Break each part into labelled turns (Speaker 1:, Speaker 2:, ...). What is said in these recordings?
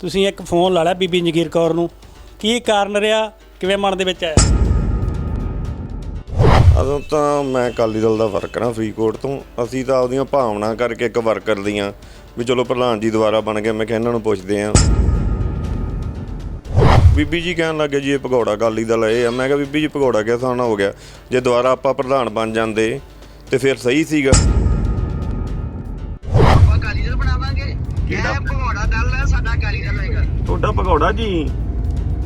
Speaker 1: ਤੁਸੀਂ ਇੱਕ ਫੋਨ ਲਾ ਲਿਆ ਬੀਬੀ ਜਗੀਰ ਕੌਰ ਨੂੰ। ਕੀ ਕਾਰਨ ਰਿਹਾ? ਕਿਵੇਂ ਮਨ ਦੇ ਵਿੱਚ ਆਇਆ?
Speaker 2: ਅਦੋਂ ਤਾਂ ਮੈਂ ਅਕਾਲੀ ਦਲ ਦਾ ਵਰਕਰ ਹਾਂ ਫਰੀਦਕੋਟ ਤੋਂ। ਅਸੀਂ ਤਾਂ ਆਪਦੀਆਂ ਭਾਵਨਾ ਕਰਕੇ ਇੱਕ ਵਰਕਰ ਦੀਆਂ ਵੀ ਚਲੋ ਪ੍ਰਧਾਨ ਜੀ ਦੁਬਾਰਾ ਬਣ ਗਏ ਮੈਂ ਕਿਹਾ ਇਹਨਾਂ ਨੂੰ ਪੁੱਛਦੇ ਆਂ ਬੀਬੀ ਜੀ ਕਹਿਣ ਲੱਗੇ ਜੀ ਇਹ ਭਗੌੜਾ ਅਕਾਲੀ ਦਲ ਇਹ ਆ। ਮੈਂ ਕਿਹਾ ਬੀਬੀ ਜੀ ਭਗੌੜਾ ਕਿਸ ਨਾਲ ਹੋ ਗਿਆ? ਜੇ ਦੁਬਾਰਾ ਆਪਾਂ ਪ੍ਰਧਾਨ ਬਣ ਜਾਂਦੇ ਤੇ ਫਿਰ ਸਹੀ ਸੀਗਾ।
Speaker 3: ਆਪਾਂ ਅਕਾਲੀ ਦਲ ਬਣਾਵਾਂਗੇ। ਇਹ ਭਗੌੜਾ ਦਲ ਹੋਏਗਾ
Speaker 2: ਤੁਹਾਡਾ ਭਗੌੜਾ ਜੀ?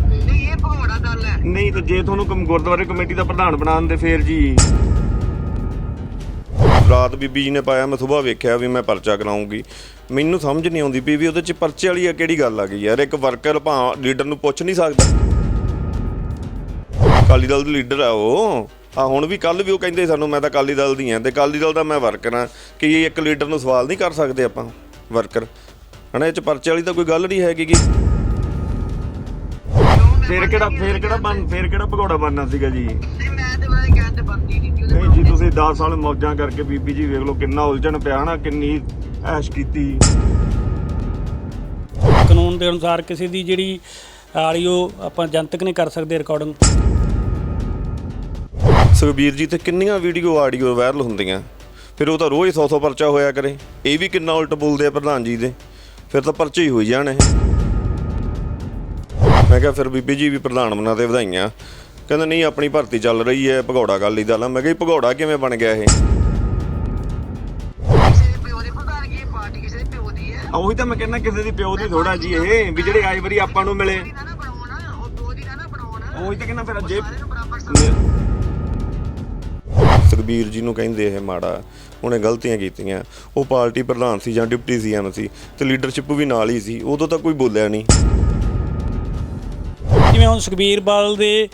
Speaker 3: ਨਹੀਂ ਇਹ ਭਗੌੜਾ ਦਲ ਹੈ।
Speaker 2: ਨਹੀਂ ਤਾਂ ਜੇ ਤੁਹਾਨੂੰ ਕਮ- ਗੁਰਦੁਆਰੇ ਕਮੇਟੀ ਦਾ ਪ੍ਰਧਾਨ ਬਣਾਉਣ ਦੇ ਫੇਰ ਜੀ। ਰਾਤ ਬੀਬੀ ਜੀ ਨੇ ਪਾਇਆ ਮੈਂ ਸਵੇਰ ਵੇਖਿਆ ਵੀ ਮੈਂ ਪਰਚਾ ਕਰਾਉਂਗੀ। ਮੈਨੂੰ ਸਮਝ ਨਹੀਂ ਆਉਂਦੀ ਵੀ ਵੀ ਉਹਦੇ ਚ ਪਰਚੇ ਵਾਲੀ ਆ ਕਿਹੜੀ ਗੱਲ ਆ ਗਈ ਯਾਰ? ਇੱਕ ਵਰਕਰ ਭਾਂ ਲੀਡਰ ਨੂੰ ਪੁੱਛ ਨਹੀਂ ਸਕਦਾ। ਅਕਾਲੀ ਦਲ ਦੇ ਲੀਡਰ ਆ ਉਹ। ਆ ਹੁਣ ਵੀ ਕੱਲ ਵੀ ਉਹ ਕਹਿੰਦੇ ਸਾਨੂੰ ਮੈਂ ਤਾਂ ਅਕਾਲੀ ਦਲ ਦੀ ਆ ਤੇ ਅਕਾਲੀ ਦਲ ਦਾ ਮੈਂ ਵਰਕਰ ਆ। ਕਿ ਇਹ ਇੱਕ ਲੀਡਰ ਨੂੰ ਸਵਾਲ ਨਹੀਂ ਕਰ ਸਕਦੇ ਆਪਾਂ ਵਰਕਰ ਹਨਾ ਇਹ ਚ ਪਰਚੇ ਵਾਲੀ ਤਾਂ ਕੋਈ ਗੱਲ ਨਹੀਂ ਹੈਗੀ ਗੀ। ਫੇਰ ਕਿਹੜਾ ਫੇਰ ਕਿਹੜਾ ਬਣ ਫੇਰ ਕਿਹੜਾ ਭਗੌੜਾ ਬਣਨਾ ਸੀਗਾ ਜੀ?
Speaker 3: ਨਹੀਂ ਮੈਂ ਤੇ ਬਾਰੇ ਕਹਿਣ ਤੇ ਬੰਦੀ ਨਹੀਂ ਕਿ
Speaker 2: ਨਹੀਂ ਜੀ ਤੁਸੀਂ 10 ਸਾਲ ਮੌਜਾਂ ਕਰਕੇ ਬੀਬੀ ਜੀ ਵੇਖ ਲਓ ਕਿੰਨਾ ਉਲਝਣ ਪਿਆ ਨਾ ਕਿੰਨੀ ਐਸ਼ ਕੀਤੀ।
Speaker 1: ਕਾਨੂੰਨ ਦੇ ਅਨੁਸਾਰ ਕਿਸੇ ਦੀ ਜਿਹੜੀ ਆਡੀਓ ਆਪਾਂ ਜਨਤਕ ਨਹੀਂ ਕਰ ਸਕਦੇ ਰਿਕਾਰਡਿੰਗ
Speaker 2: ਸੁਖਬੀਰ ਜੀ ਤੇ ਕਿੰਨੀਆਂ ਵੀਡੀਓ ਆਡੀਓ ਵਾਇਰਲ ਹੁੰਦੀਆਂ? ਫਿਰ ਉਹ ਤਾਂ ਰੋਜ਼ 100-100 ਪਰਚਾ ਹੋਇਆ ਕਰੇ। ਇਹ ਵੀ ਕਿੰਨਾ ਉਲਟ ਬੋਲਦੇ ਆ ਪ੍ਰਧਾਨ ਜੀ ਦੇ। ਫਿਰ ਤਾਂ ਪਰਚੇ ਹੀ ਹੋਈ ਜਾਣ ਇਹ। ਮੈਂ ਕਿਹਾ ਫਿਰ ਬੀਬੀ ਜੀ ਵੀ ਪ੍ਰਧਾਨ ਬਣਾ ਤੇ ਵਧਾਈਆਂ। ਕਹਿੰਦਾ ਨਹੀਂ ਆਪਣੀ ਭਰਤੀ ਚੱਲ ਰਹੀ ਹੈ ਭਗੌੜਾ ਗੱਲ ਹੀ ਦਲ ਮੈਂ ਕਿਹਾ ਜੀ ਭਗੌੜਾ ਕਿਵੇਂ ਬਣ ਗਿਆ ਇਹ?
Speaker 3: ਕਿਸੇ ਦੇ ਪਿਓ ਦੇ ਪ੍ਰਧਾਨ ਕੀ ਇਹ ਪਾਰਟੀ ਕਿਸੇ ਦੇ ਪਿਓ ਦੀ ਹੈ।
Speaker 2: ਉਹੀ ਤਾਂ ਮੈਂ ਕਹਿੰਦਾ ਕਿਸੇ ਦੀ ਪਿਓ ਦੀ ਥੋੜਾ ਜੀ ਇਹ ਵੀ ਜਿਹੜੇ ਆਈ ਵਾਰੀ ਆਪਾਂ ਨੂੰ ਮਿਲੇ।
Speaker 3: ਉਹ
Speaker 2: ਤਾਂ ਕਹਿੰਦਾ ਫਿਰ ਜੇ ਸੁਖਬੀਰ ਜੀ ਨੂੰ ਕਹਿੰਦੇ ਇਹ ਮਾੜਾ। ਉਹਨੇ ਗਲਤੀਆਂ ਕੀਤੀਆਂ। ਉਹ ਪਾਰਟੀ ਪ੍ਰਧਾਨ ਸੀ ਜਾਂ ਡਿਪਟੀ ਸੀ ਸੀਐਮ ਸੀ ਤੇ ਲੀਡਰਸ਼ਿਪ ਵੀ ਨਾਲ ਹੀ ਸੀ। ਉਦੋਂ ਤਾਂ ਕੋਈ ਬੋਲਿਆ ਨਹੀਂ।
Speaker 1: ਜਿਵੇਂ ਹੁਣ ਸੁਖਬੀਰ ਬਾਦਲ ਦੇ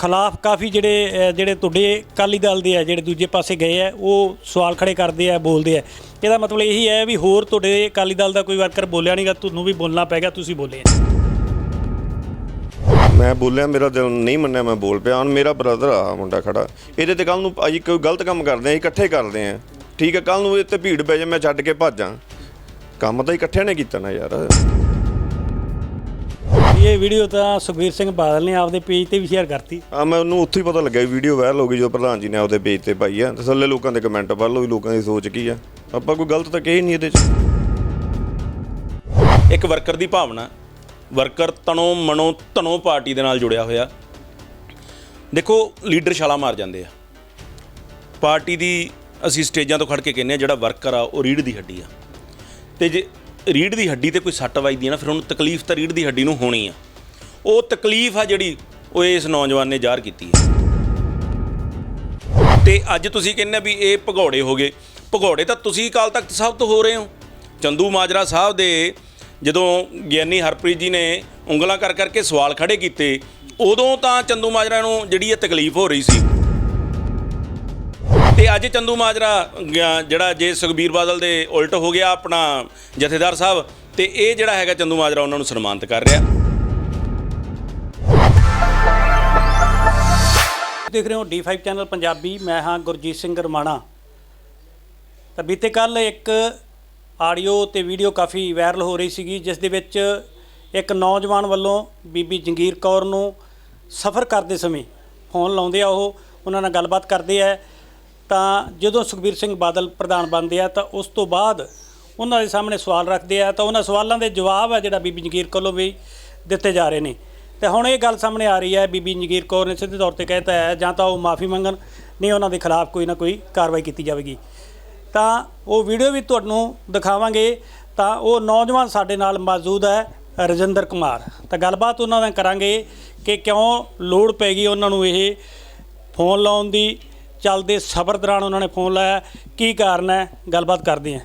Speaker 1: ਖਿਲਾਫ ਕਾਫੀ ਜਿਹੜੇ ਜਿਹੜੇ ਤੁਹਾਡੇ ਅਕਾਲੀ ਦਲ ਦੇ ਆ, ਜਿਹੜੇ ਦੂਜੇ ਪਾਸੇ ਗਏ ਆ, ਉਹ ਸਵਾਲ ਖੜੇ ਕਰਦੇ ਆ, ਬੋਲਦੇ ਆ। ਇਹਦਾ ਮਤਲਬ ਇਹੀ ਹੈ ਵੀ ਹੋਰ ਤੁਹਾਡੇ ਅਕਾਲੀ ਦਲ ਦਾ ਕੋਈ ਵਰਕਰ ਬੋਲਿਆ ਨਹੀਂਗਾ ਤੁਹਾਨੂੰ ਵੀ ਬੋਲਣਾ ਪੈ ਗਿਆ, ਤੁਸੀਂ ਬੋਲੇ
Speaker 2: ਮੈਂ ਬੋਲਿਆ ਮੇਰਾ ਦਿਲ ਨਹੀਂ ਮੰਨਿਆ ਮੈਂ ਬੋਲ ਪਿਆ। ਹੁਣ ਮੇਰਾ ਬ੍ਰਦਰ ਆ ਮੁੰਡਾ ਖੜਾ। ਇਹਦੇ ਤੇ ਕੱਲ ਨੂੰ ਅਸੀਂ ਕੋਈ ਗਲਤ ਕੰਮ ਕਰਦੇ ਆ ਇਕੱਠੇ ਕਰਦੇ ਆ। ਠੀਕ ਹੈ ਕੱਲ ਨੂੰ ਇਹ ਤੇ ਭੀੜ ਪੈ ਜਾ ਮੈਂ ਛੱਡ ਕੇ ਭੱਜਾਂ ਕੰਮ ਤਾਂ ਇਕੱਠਿਆਂ ਨੇ ਕੀਤਾ ਨਾ ਯਾਰ।
Speaker 1: ਇਹ ਵੀਡੀਓ ਤਾਂ ਸੁਖਬੀਰ ਸਿੰਘ ਬਾਦਲ ਨੇ ਆਪਦੇ ਪੇਜ ਤੇ ਵੀ ਸ਼ੇਅਰ ਕਰਤੀ।
Speaker 2: ਆ ਮੈਂ ਉਹਨੂੰ ਉੱਥੇ ਹੀ ਪਤਾ ਲੱਗਿਆ ਵੀਡੀਓ ਵਾਇਰਲ ਹੋ ਗਈ ਜਦੋਂ ਪ੍ਰਧਾਨ ਜੀ ਨੇ ਆਪਦੇ ਪੇਜ ਤੇ ਪਾਈ ਆ। ਤੇ ਥੱਲੇ ਲੋਕਾਂ ਦੇ ਕਮੈਂਟ ਪੜ੍ਹ ਲਓ ਵੀ ਲੋਕਾਂ ਦੀ ਸੋਚ ਕੀ ਆ। ਆਪਾਂ ਕੋਈ ਗਲਤ ਤਾਂ ਕਹੀ ਨਹੀਂ ਇਹਦੇ 'ਚ।
Speaker 4: ਇੱਕ ਵਰਕਰ ਦੀ ਭਾਵਨਾ ਵਰਕਰ ਤਨੋਂ ਮਨੋਂ ਧਨੋ ਪਾਰਟੀ ਦੇ ਨਾਲ ਜੁੜਿਆ ਹੋਇਆ। ਦੇਖੋ, ਲੀਡਰ ਛਾਲਾ ਮਾਰ ਜਾਂਦੇ ਆ। ਪਾਰਟੀ ਦੀ ਅਸੀਂ ਸਟੇਜਾਂ ਤੋਂ ਖੜ ਕੇ ਕਹਿੰਦੇ ਆ, ਜਿਹੜਾ ਵਰਕਰ ਆ, ਉਹ ਰੀੜ ਦੀ ਹੱਡੀ ਆ। ਤੇ ਜੇ ਰੀੜ ਦੀ ਹੱਡੀ ਤੇ ਕੋਈ ਸੱਟ ਵੱਜਦੀ ਆ ਨਾ, ਫਿਰ ਉਹਨੂੰ ਤਕਲੀਫ ਤਾਂ ਰੀੜ ਦੀ ਹੱਡੀ ਨੂੰ ਹੋਣੀ ਆ। ਉਹ ਤਕਲੀਫ ਆ ਜਿਹੜੀ ਉਹ ਇਸ ਨੌਜਵਾਨ ਨੇ ਜ਼ਾਹਰ ਕੀਤੀ ਹੈ ਤੇ ਅੱਜ ਤੁਸੀਂ ਕਹਿੰਦੇ ਵੀ ਇਹ ਭਗੌੜੇ ਹੋ ਗਏ। ਭਗੌੜੇ ਤਾਂ ਤੁਸੀਂ ਅਕਾਲ ਤਖਤ ਸਾਹਿਬ ਤੋਂ ਹੋ ਰਹੇ ਹੋ। ਚੰਦੂ ਮਾਜਰਾ ਸਾਹਿਬ ਦੇ ਜਦੋਂ ਗਿਆਨੀ ਹਰਪ੍ਰੀਤ ਜੀ ਨੇ ਉਂਗਲਾਂ ਕਰ ਕਰਕੇ ਸਵਾਲ ਖੜੇ ਕੀਤੇ, ਉਦੋਂ ਤਾਂ ਚੰਦੂ ਮਾਜਰਾ ਨੂੰ ਜਿਹੜੀ ਇਹ ਤਕਲੀਫ ਹੋ ਰਹੀ ਸੀ। ਤੇ ਅੱਜ ਚੰਦੂ ਮਾਜਰਾ ਜਿਹੜਾ ਜੇ ਸੁਖਬੀਰ ਬਾਦਲ ਦੇ ਉਲਟ ਹੋ ਗਿਆ ਆਪਣਾ ਜਥੇਦਾਰ ਸਾਹਿਬ, ਤੇ ਇਹ ਜਿਹੜਾ ਹੈਗਾ ਚੰਦੂ ਮਾਜਰਾ ਉਹਨਾਂ ਨੂੰ ਸਨਮਾਨਿਤ ਕਰ ਰਿਹਾ।
Speaker 1: ਦੇਖ ਰਹੇ ਹੋ D5 ਚੈਨਲ ਪੰਜਾਬੀ, ਮੈਂ ਹਾਂ ਗੁਰਜੀਤ ਸਿੰਘ ਰਮਾਣਾ। ਤਾਂ ਬੀਤੇ ਕੱਲ ਇੱਕ ਆਡੀਓ ਤੇ ਵੀਡੀਓ ਕਾਫੀ ਵਾਇਰਲ ਹੋ ਰਹੀ ਸੀਗੀ, ਜਿਸ ਦੇ ਵਿੱਚ ਇੱਕ ਨੌਜਵਾਨ ਵੱਲੋਂ ਬੀਬੀ ਜੰਗੀਰ ਕੌਰ ਨੂੰ ਸਫ਼ਰ ਕਰਦੇ ਸਮੇਂ ਫੋਨ ਲਾਉਂਦੇ ਆ ਉਹ, ਉਹਨਾਂ ਨਾਲ ਗੱਲਬਾਤ ਕਰਦੇ ਆ। ਤਾਂ ਜਦੋਂ ਸੁਖਬੀਰ ਸਿੰਘ ਬਾਦਲ ਪ੍ਰਧਾਨ ਬਣਦੇ ਆ, ਤਾਂ ਉਸ ਤੋਂ ਬਾਅਦ ਉਹਨਾਂ ਦੇ ਸਾਹਮਣੇ ਸਵਾਲ ਰੱਖਦੇ ਆ, ਤਾਂ ਉਹਨਾਂ ਸਵਾਲਾਂ ਦੇ ਜਵਾਬ ਆ ਜਿਹੜਾ ਬੀਬੀ ਜੰਗੀਰ ਕੋਲੋਂ ਵੀ ਦਿੱਤੇ ਜਾ ਰਹੇ ਨੇ। ਤੇ ਹੁਣ ਇਹ ਗੱਲ ਸਾਹਮਣੇ ਆ ਰਹੀ ਹੈ, ਬੀਬੀ ਜੰਗੀਰ ਕੌਰ ਨੇ ਸਿੱਧੇ ਤੌਰ ਤੇ ਕਹਿਤਾ ਹੈ, ਜਾਂ ਤਾਂ ਉਹ ਮਾਫੀ ਮੰਗਣ, ਨਹੀਂ ਉਹਨਾਂ ਦੇ ਖਿਲਾਫ ਕੋਈ ਨਾ ਕੋਈ ਕਾਰਵਾਈ ਕੀਤੀ ਜਾਵੇਗੀ। ਤਾਂ ਉਹ ਵੀਡੀਓ ਵੀ ਤੁਹਾਨੂੰ ਦਿਖਾਵਾਂਗੇ ਤਾਂ ਉਹ ਨੌਜਵਾਨ ਸਾਡੇ ਨਾਲ ਮੌਜੂਦ ਹੈ ਰਜਿੰਦਰ ਕੁਮਾਰ। ਤਾਂ ਗੱਲਬਾਤ ਉਹਨਾਂ ਨਾਲ ਕਰਾਂਗੇ ਕਿ ਕਿਉਂ ਲੋੜ ਪੈ ਗਈ ਉਹਨਾਂ ਨੂੰ ਇਹ ਫੋਨ ਲਾਉਣ ਦੀ ਚੱਲਦੇ ਸਫ਼ਰ ਦੌਰਾਨ ਉਹਨਾਂ ਨੇ ਫੋਨ ਲਾਇਆ ਕੀ ਕਾਰਨ ਹੈ ਗੱਲਬਾਤ ਕਰਦੇ ਹਾਂ।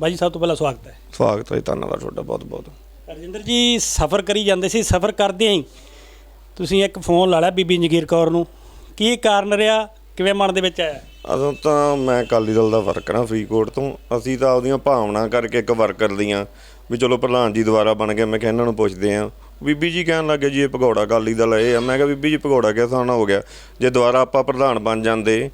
Speaker 1: ਬਾਈ ਜੀ ਸਭ ਤੋਂ ਪਹਿਲਾਂ ਸਵਾਗਤ ਹੈ।
Speaker 2: ਸਵਾਗਤ ਹੈ ਧੰਨਵਾਦ ਤੁਹਾਡਾ ਬਹੁਤ ਬਹੁਤ।
Speaker 1: ਰਜਿੰਦਰ ਜੀ ਸਫ਼ਰ ਕਰੀ ਜਾਂਦੇ ਸੀ ਸਫ਼ਰ ਕਰਦੇ ਹੀ। ਤੁਸੀਂ ਇੱਕ ਫੋਨ ਲਾ ਲਿਆ ਬੀਬੀ ਜਗੀਰ ਕੌਰ ਨੂੰ। ਕੀ ਕਾਰਨ ਰਿਹਾ ਕਿਵੇਂ ਮਨ ਦੇ ਵਿੱਚ ਆਇਆ?
Speaker 2: ਅਦੋਂ ਤਾਂ ਮੈਂ ਅਕਾਲੀ ਦਲ ਦਾ ਵਰਕਰ ਹਾਂ ਫਰੀਦਕੋਟ ਤੋਂ। ਅਸੀਂ ਤਾਂ ਆਪਦੀਆਂ ਭਾਵਨਾ ਕਰਕੇ ਇੱਕ ਵਰਕਰ ਦੀਆਂ ਵੀ ਚਲੋ ਪ੍ਰਧਾਨ ਜੀ ਦੁਬਾਰਾ ਬਣ ਗਏ, ਮੈਂ ਕਿਹਾ ਇਹਨਾਂ ਨੂੰ ਪੁੱਛਦੇ ਆਂ ਬੀਬੀ ਜੀ ਕਹਿਣ ਲੱਗੇ ਜੀ ਇਹ ਭਗੌੜਾ ਅਕਾਲੀ ਦਲ ਇਹ ਆ। ਮੈਂ ਕਿਹਾ, ਬੀਬੀ ਜੀ ਭਗੌੜਾ ਕਿਸ ਨਾਲ ਹੋ ਗਿਆ? ਜੇ ਦੁਬਾਰਾ ਆਪਾਂ ਪ੍ਰਧਾਨ ਬਣ ਜਾਂਦੇ